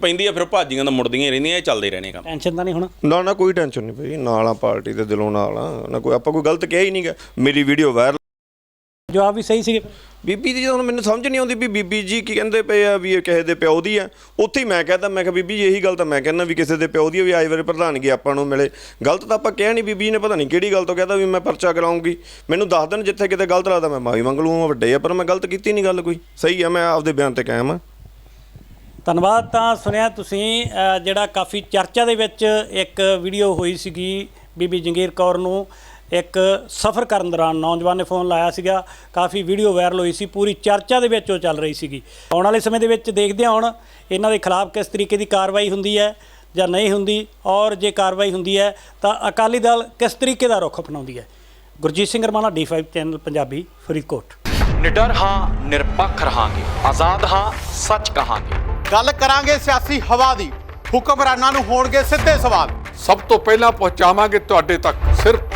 Speaker 4: ਪੈਂਦੀ ਆ ਫਿਰ ਭਾਜੀਆਂ ਤਾਂ ਮੁੜਦੀਆਂ ਹੀ ਰਹਿੰਦੀਆਂ ਇਹ ਚੱਲਦੇ ਰਹਿਣੇ ਕੰਮ।
Speaker 1: ਟੈਨਸ਼ਨ ਤਾਂ ਨਹੀਂ ਹੁਣ?
Speaker 2: ਨਾ ਨਾ ਕੋਈ ਟੈਨਸ਼ਨ ਨਹੀਂ ਭਾਈ। ਨਾਲ ਆ ਪਾਰਟੀ ਦੇ ਦਿਲੋਂ ਨਾਲ ਆ। ਨਾ ਕੋਈ ਆਪਾਂ ਕੋਈ ਗਲਤ ਕਿਹਾ ਹੀ ਨਹੀਂਗਾ ਮੇਰੀ ਵੀਡੀਓ ਵਾਇਰਲ
Speaker 1: ਜਵਾਬ ਵੀ ਸਹੀ ਸੀਗੇ।
Speaker 2: ਬੀਬੀ ਦੀ ਜਦੋਂ ਮੈਨੂੰ ਸਮਝ ਨਹੀਂ ਆਉਂਦੀ ਵੀ ਬੀਬੀ ਜੀ ਕੀ ਕਹਿੰਦੇ ਪਏ ਆ ਵੀ ਇਹ ਕਿਸੇ ਦੇ ਪਿਓ ਦੀ ਆ। ਉੱਥੇ ਹੀ ਮੈਂ ਕਹਤਾ ਮੈਂ ਕਿਹਾ ਬੀਬੀ ਜੀ ਇਹੀ ਗੱਲ ਤਾਂ ਮੈਂ ਕਹਿੰਦਾ ਵੀ ਕਿਸੇ ਦੇ ਪਿਓ ਦੀ ਆ ਵੀ ਆਈ ਵਾਰੀ ਪ੍ਰਧਾਨਗੀ ਆਪਾਂ ਨੂੰ ਮਿਲੇ। ਗਲਤ ਤਾਂ ਆਪਾਂ ਕਿਹਾ ਨਹੀਂ ਬੀਬੀ ਜੀ ਨੇ ਪਤਾ ਨਹੀਂ ਕਿਹੜੀ ਗੱਲ ਤੋਂ ਕਹਤਾ ਵੀ ਮੈਂ ਪਰਚਾ ਕਰਾਉਂਗੀ ਮੈਨੂੰ ਦੱਸ ਦੇਣ ਜਿੱਥੇ ਕਿਤੇ ਗਲਤ ਲੱਗਦਾ ਮੈਂ ਮਾਫੀ ਮੰਗ ਲੂੰਗਾ ਵੱਡੇ ਆ ਪਰ ਮੈਂ ਗਲਤ ਕੀਤੀ ਨਹੀਂ ਗੱਲ ਕੋਈ। ਸਹੀ ਆ ਮੈਂ ਆਪਦੇ ਬਿਆਨ ਤੇ ਕਾਇਮ ਆ।
Speaker 1: ਧੰਨਵਾਦ ਤਾਂ ਸੁਣਿਆ ਤੁਸੀਂ ਅ, ਜਿਹੜਾ ਕਾਫੀ ਚਰਚਾ ਦੇ ਵਿੱਚ ਇੱਕ ਵੀਡੀਓ ਹੋਈ ਸੀਗੀ ਬੀਬੀ ਜੰਗੀਰ ਕੌਰ ਨੂੰ। ਇੱਕ ਸਫ਼ਰ ਕਰਨ ਦੌਰਾਨ ਨੌਜਵਾਨ ਨੇ ਫੋਨ ਲਾਇਆ ਸੀਗਾ ਕਾਫੀ ਵੀਡੀਓ ਵਾਇਰਲ ਹੋਈ ਸੀ ਪੂਰੀ ਚਰਚਾ ਦੇ ਵਿੱਚ ਉਹ ਚੱਲ ਰਹੀ ਸੀਗੀ। ਆਉਣ ਵਾਲੇ ਸਮੇਂ ਦੇ ਵਿੱਚ ਦੇਖਦੇ ਹਾਂ ਹੁਣ ਇਹਨਾਂ ਦੇ ਖਿਲਾਫ ਕਿਸ ਤਰੀਕੇ ਦੀ ਕਾਰਵਾਈ ਹੁੰਦੀ ਹੈ ਜਾਂ ਨਹੀਂ ਹੁੰਦੀ ਔਰ ਜੇ ਕਾਰਵਾਈ ਹੁੰਦੀ ਹੈ ਤਾਂ ਅਕਾਲੀ ਦਲ ਕਿਸ ਤਰੀਕੇ ਦਾ ਰੁਖ ਅਪਣਾਉਂਦੀ ਹੈ। Gurjeet Singh Ramana D5 channel Punjabi Faridkot.
Speaker 5: ਨਿਡਰ ਹਾਂ ਨਿਰਪੱਖ ਰਹਾਂਗੇ ਆਜ਼ਾਦ ਹਾਂ ਸੱਚ ਕਹਾਂਗੇ।
Speaker 6: ਗੱਲ ਕਰਾਂਗੇ ਸਿਆਸੀ ਹਵਾ ਦੀ ਹੁਕਮਰਾਨਾਂ ਨੂੰ ਹੋਣਗੇ ਸਿੱਧੇ ਸਵਾਲ।
Speaker 7: ਸਭ ਤੋਂ ਪਹਿਲਾਂ ਪਹੁੰਚਾਵਾਂਗੇ ਤੁਹਾਡੇ ਤੱਕ ਸਿਰਫ